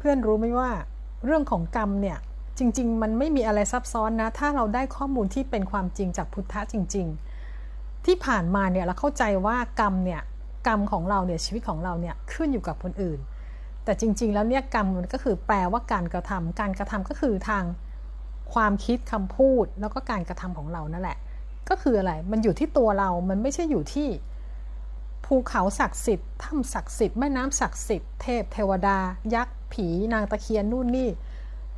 เพื่อนๆรู้ไหมว่า เรื่องของกรรมเนี่ยจริง ๆ มันไม่มีอะไรซับซ้อนนะ ถ้าเราได้ข้อมูลที่เป็นความจริงจากพุทธะจริง ๆ ที่ผ่านมาเนี่ยเราเข้าใจว่ากรรมเนี่ยกรรมของเราเนี่ยชีวิตของเราเนี่ยขึ้นอยู่กับคนอื่น แต่จริง ๆ แล้วเนี่ยกรรมมันก็คือแปลว่าการกระทำการกระทำก็คือทางความคิดคำพูดแล้วก็การกระทำของเรานั่นแหละ ก็คืออะไรมันอยู่ที่ตัวเรา มันไม่ใช่อยู่ที่ภูเขาศักดิ์สิทธิ์ถ้ำศักดิ์สิทธิ์แม่น้ำศักดิ์สิทธิ์เทพเทวดา ยักษ์ ผีนางตะเคียนนู่นนี่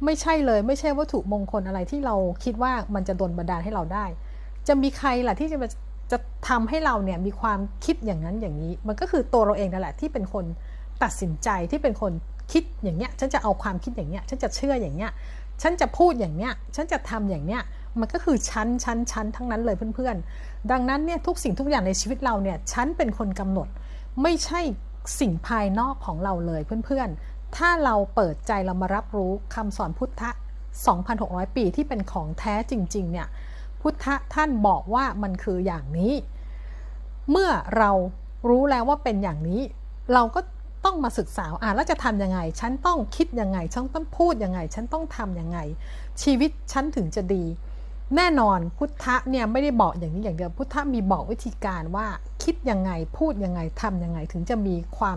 ไม่ใช่เลยไม่ใช่วัตถุมงคลอะไรที่เราคิดว่ามันจะดลบันดาลให้เราได้ จะมีใครล่ะที่จะจะทำให้เราเนี่ยมีความคิดอย่างนั้นอย่างนี้ มันก็คือตัวเราเองนั่นแหละที่เป็นคนตัดสินใจที่เป็นคนคิดอย่างเนี้ยฉันจะเอาความคิดอย่างเนี้ยฉันจะเชื่ออย่างเนี้ยฉันจะพูดอย่างเนี้ย ฉันจะทำอย่างเนี้ย มันก็คือชั้นชั้นชั้นทั้งนั้นเลยเพื่อนๆ ดังนั้นเนี่ยทุกสิ่งทุกอย่างในชีวิตเราเนี่ยฉันเป็นคนกำหนด ไม่ใช่สิ่งภายนอกของเราเลยเพื่อน ถ้าเราเปิดใจเรามารับรู้คำสอนพุทธะ 2,600 ปีที่เป็นของแท้จริงๆ เนี่ย พุทธะท่านบอกว่ามันคืออย่างนี้ เมื่อเรารู้แล้วว่าเป็นอย่างนี้ เราก็ต้องมาศึกษาอ่าแล้วจะทำยังไง ฉันต้องคิดยังไง ฉันต้องพูดยังไง ฉันต้องทำยังไง ชีวิตฉันถึงจะดี แน่นอนพุทธะเนี่ยไม่ได้บอกอย่างนี้อย่างเดียว พุทธะมีบอกวิธีการว่าคิดยังไง พูดยังไงทำยังไงถึงจะมีความ